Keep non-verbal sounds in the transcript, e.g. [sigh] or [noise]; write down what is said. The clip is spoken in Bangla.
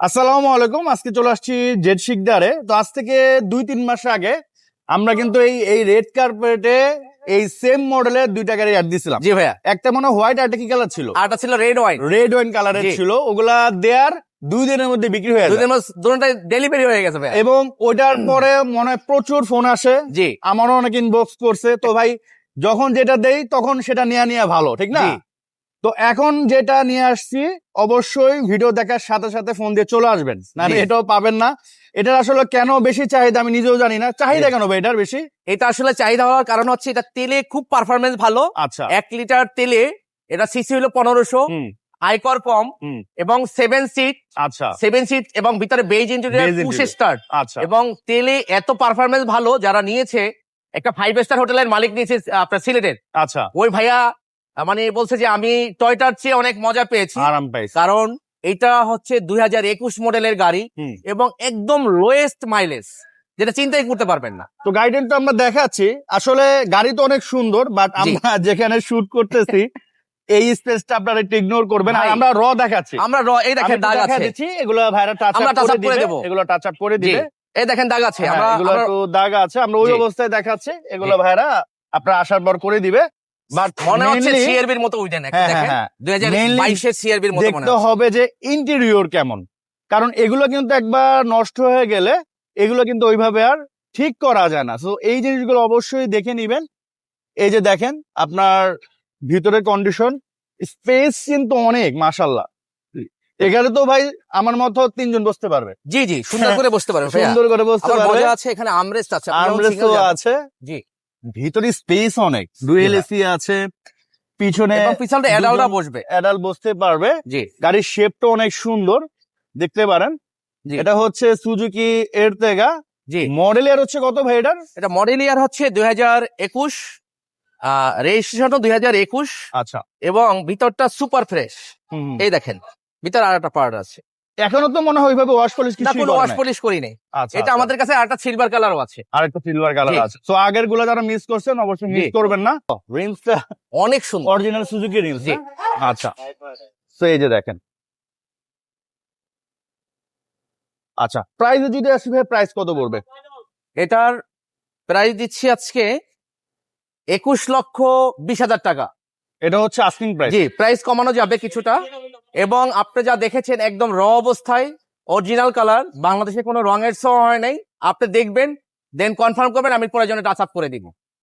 আসসালামু আলাইকুম। আজকে চলে আসছি জেড শিকদারে। তো আজ থেকে দুই তিন মাস আগে আমরা কিন্তু এই এই রেড কার্পেটে এই সেম মডেলের দুইটা গাড়ি অ্যাড দিছিলাম। জি ভাইয়া। একটা মনে হোয়াইট আর কি কালার ছিল? আরটা ছিল রেড ওয়াইন রেড ওয়াইন কালারের ছিল। ওগুলা দেয়ার দুই দিনের মধ্যে বিক্রি হয়ে যায়। দুদিন দুটাই ডেলিভারি হয়ে গেছে ভাইয়া। এবং ওইটার পরে মনে হয় প্রচুর ফোন আসে। জি। আমারও অনেক ইনবক্স করছে। তো ভাই যখন যেটা দেই তখন সেটা নিয়ে নিয়ে ভালো ঠিক না। তো এখন যেটা নিয়ে আসছি অবশ্যই ভিডিও দেখার সাথে সাথে ফোন দিয়ে চলে আসবেন। না এটাও পাবেন না। এটার আসলে কেন বেশি চাহিদা আমি নিজেও জানি না। চাহিদা কেন এটার বেশি? এটা আসলে চাহিদা হওয়ার কারণ হচ্ছে এটা তেলে খুব পারফরমেন্স ভালো। আচ্ছা। এক লিটার তেলে এটা সিসি হলো পনেরোশো। আয়কর কম। এবং সেভেন সিট আচ্ছা। সেভেন সিট এবং ভিতরে বেজ ইন্টেরিয়ার পুশ স্টার্ট আচ্ছা। এবং তেলে এত পারফরমেন্স ভালো যারা নিয়েছে একটা ফাইভ স্টার হোটেলের মালিক নিয়েছে আপনার সিলেটের। আচ্ছা। ওই ভাইয়া মানে বলছে যে আমি টয়টার চেয়ে অনেক মজা পেয়েছি। আরাম পাইছি। কারণ এটা হচ্ছে দুই হাজার একুশ মডেলের গাড়ি এবং একদম লোয়েস্ট মাইলেজ যেটা চিন্তাই করতে পারবেন না। তো গাইডেন তো আমরা দেখাচ্ছি। আসলে গাড়ি তো অনেক সুন্দর বাট আমরা [laughs] যেখানে শুট করতেছি এই স্পেসটা আপনারা একটু ইগনোর করবেন। আর আমরা র দেখাচ্ছি। আমরা র- এই দেখেন দাগ আছে। দিচ্ছি এগুলো ভাইরা টাচ আপ করে দিবে। এগুলো টাচ আপ করে দিবে। এই দেখেন দাগ আছে। হ্যাঁ, আমরা এগুলো দাগ আছে আমরা ওই অবস্থায় দেখাচ্ছি। এগুলো। ভাইরা আপনারা আসার পর করে দিবে। বাট মনে হচ্ছে সিআরবির মতো উঠেন হ্যাঁ, হ্যাঁ, হ্যাঁ। সিআরবির মতো দেখতে হবে যে ইন্টেরিয়র কেমন। কারণ এগুলো কিন্তু একবার নষ্ট হয়ে গেলে এগুলো কিন্তু ওইভাবে আর ঠিক করা যায় না। তো এই জিনিসগুলো অবশ্যই দেখে নিবেন। এই যে দেখেন আপনার ভিতরের কন্ডিশন স্পেস কিন্তু অনেক মাশাল্লাহ এখানে তো ভাই আমার মতো তিনজন বসতে পারবে। জি জি সুন্দর করে বসতে ভাইয়া। সুন্দর করে বসতে পারবে। আছে এখানে আমরেস্ট আছে যাবেন- আছে। জি। ভিতরে স্পেস অনেক। ডুয়েল এসি আছে পিছনে এবং পিছনটা অ্যাডাল্টরা বসবে। অ্যাডাল বসতে পারবে। জি। গাড়ির শেপটা অনেক সুন্দর দেখতে পারেন। এটা হচ্ছে সুজুকি এরতেগা জি। মডেল ইয়ার হচ্ছে কত ভাই এটার? এটা মডেল ইয়ার হচ্ছে দুই হাজার একুশ রেজিস্ট্রেশনও দুই হাজার একুশ। আচ্ছা। এবং ভিতরটা সুপার ফ্রেশ এই দেখেন ভিতর আর একটা পার্ট আছে। এখনও তো মনে হয় ওইভাবে ওয়াশ পলিশ না কিছু কোনো ওয়াশ পলিশ করি নেই। আচ্ছা এটা আমাদের কাছে আরেকটা সিলভার কালারও আছে। আর একটা সিলভার কালার আছে। তো আগেরগুলো যারা মিস করছেন অবশ্যই মিস করবেন না। রিমসটা অনেক সুন্দর। Original Suzuki rims. আচ্ছা। তো এই যে দেখেন। আচ্ছা প্রাইস যদি আসি ভাই প্রাইস কত পড়বে? এটার প্রাইস দিচ্ছি আজকে একুশ লক্ষ বিশ হাজার টাকা। এটা হচ্ছে আস্কিং প্রাইস জি প্রাইস কমানো যাবে কিছুটা। এবং আপনি যা দেখেছেন একদম র অবস্থায় অরিজিনাল কালার বাংলাদেশে কোনো রঙের সহ হয় নাই। আপনি দেখবেন দেন কনফার্ম করবেন, আমি পরে জন্য টাচ আপ করে দিব।